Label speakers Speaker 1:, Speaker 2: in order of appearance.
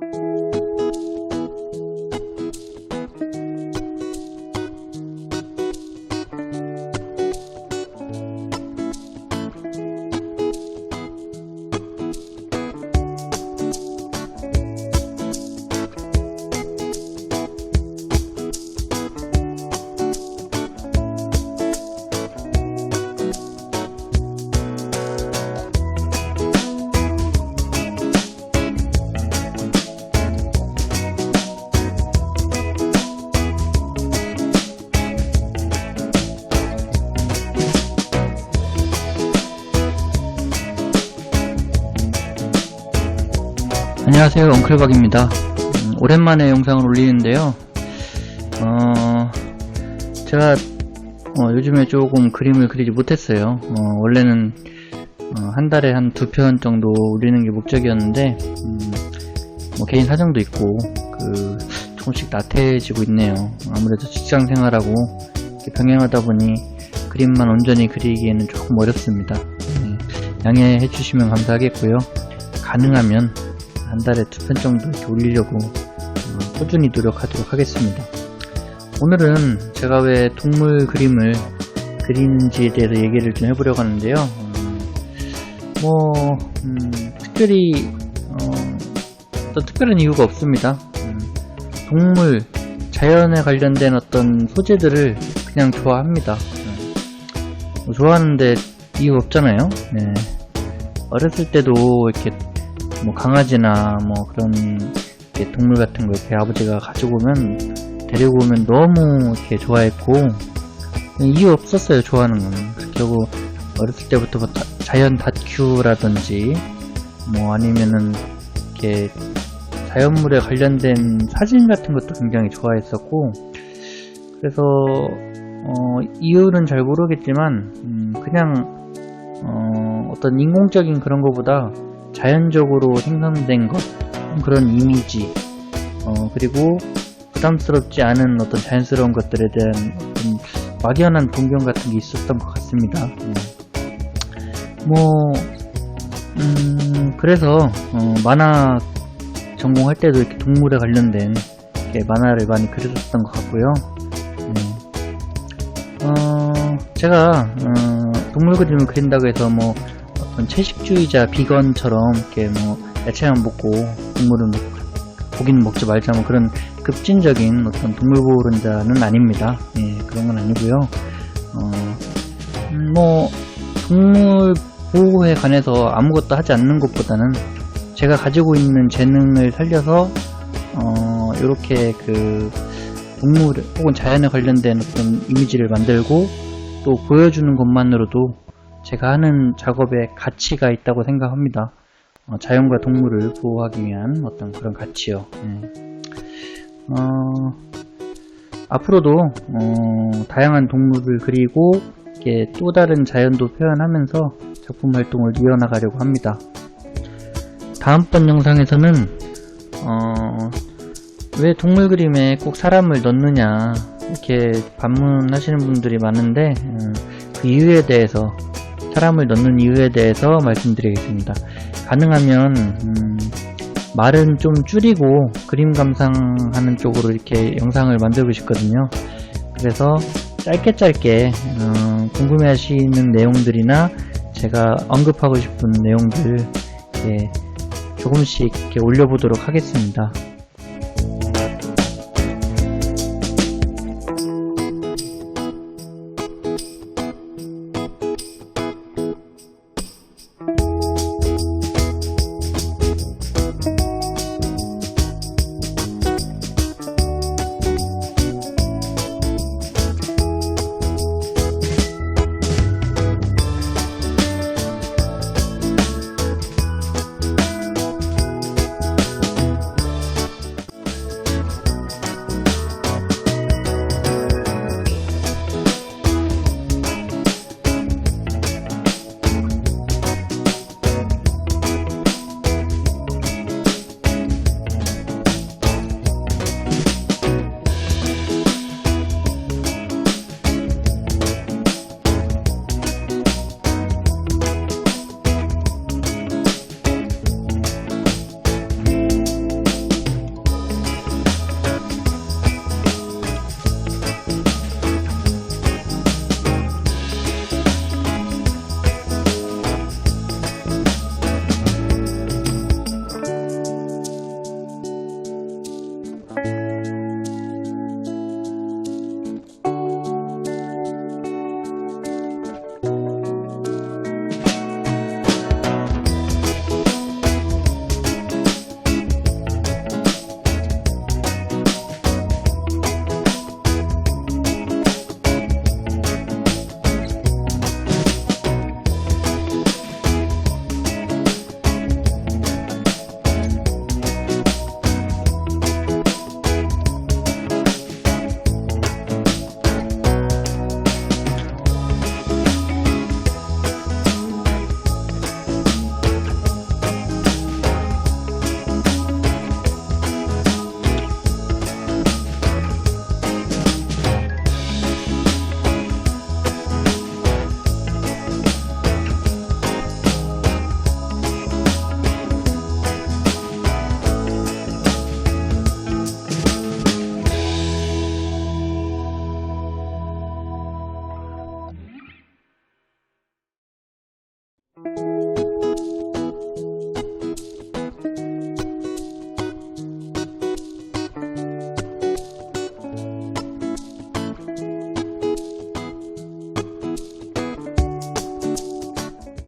Speaker 1: Thank you. 안녕하세요. 엉클박입니다. 음, 오랜만에 영상을 올리는데요. 어, 제가 어, 요즘에 조금 그림을 그리지 못했어요. 어, 원래는 어, 한 달에 한 두 편 정도 올리는 게 목적이었는데 음, 뭐 개인 사정도 있고 그 조금씩 나태해지고 있네요. 아무래도 직장 생활하고 병행하다 보니 그림만 온전히 그리기에는 조금 어렵습니다. 네, 양해해 주시면 감사하겠고요. 가능하면 한 달에 두 편 정도 이렇게 올리려고 어, 꾸준히 노력하도록 하겠습니다. 오늘은 제가 왜 동물 그림을 그리는지에 대해서 얘기를 좀 해보려고 하는데요. 음, 뭐 음, 특별히 어, 어떤 특별한 이유가 없습니다. 음, 동물, 자연에 관련된 어떤 소재들을 그냥 좋아합니다. 음, 뭐 좋아하는데 이유 없잖아요. 네. 어렸을 때도 이렇게 뭐 강아지나 뭐 그런 동물 같은 거 이렇게 아버지가 가지고 오면 데리고 오면 너무 이렇게 좋아했고 이유 없었어요 좋아하는 거는 그리고 어렸을 때부터 뭐 다- 자연 다큐라든지 뭐 아니면은 이렇게 자연물에 관련된 사진 같은 것도 굉장히 좋아했었고 그래서 어, 이유는 잘 모르겠지만 음, 그냥 어, 어떤 인공적인 그런 거보다 자연적으로 생성된 것 그런 이미지 어, 그리고 부담스럽지 않은 어떤 자연스러운 것들에 대한 어떤 막연한 동경 같은 게 있었던 것 같습니다. 음. 뭐 음, 그래서 어, 만화 전공할 때도 이렇게 동물에 관련된 이렇게 만화를 많이 그렸었던 것 같고요. 음. 어, 제가 어, 동물 그림을 그린다고 해서 뭐 채식주의자 비건처럼 이렇게 뭐 야채만 먹고 동물은 먹, 고기는 먹지 말자 뭐 그런 급진적인 어떤 동물 보호론자는 아닙니다. 예, 그런 건 아니고요. 어, 음, 뭐 동물 보호에 관해서 아무것도 하지 않는 것보다는 제가 가지고 있는 재능을 살려서 어, 이렇게 그 동물 혹은 자연에 관련된 어떤 이미지를 만들고 또 보여주는 것만으로도 제가 하는 작업에 가치가 있다고 생각합니다. 어, 자연과 동물을 보호하기 위한 어떤 그런 가치요. 예. 어, 앞으로도 어, 다양한 동물을 그리고 또 다른 자연도 표현하면서 작품 활동을 이어나가려고 합니다. 다음번 영상에서는 어, 왜 동물 그림에 꼭 사람을 넣느냐 이렇게 반문하시는 분들이 많은데 음, 그 이유에 대해서 사람을 넣는 이유에 대해서 말씀드리겠습니다. 가능하면 음, 말은 좀 줄이고 그림 감상하는 쪽으로 이렇게 영상을 만들고 싶거든요. 그래서 짧게 짧게 어, 궁금해 하시는 내용들이나 제가 언급하고 싶은 내용들 이렇게 조금씩 이렇게 올려보도록 하겠습니다.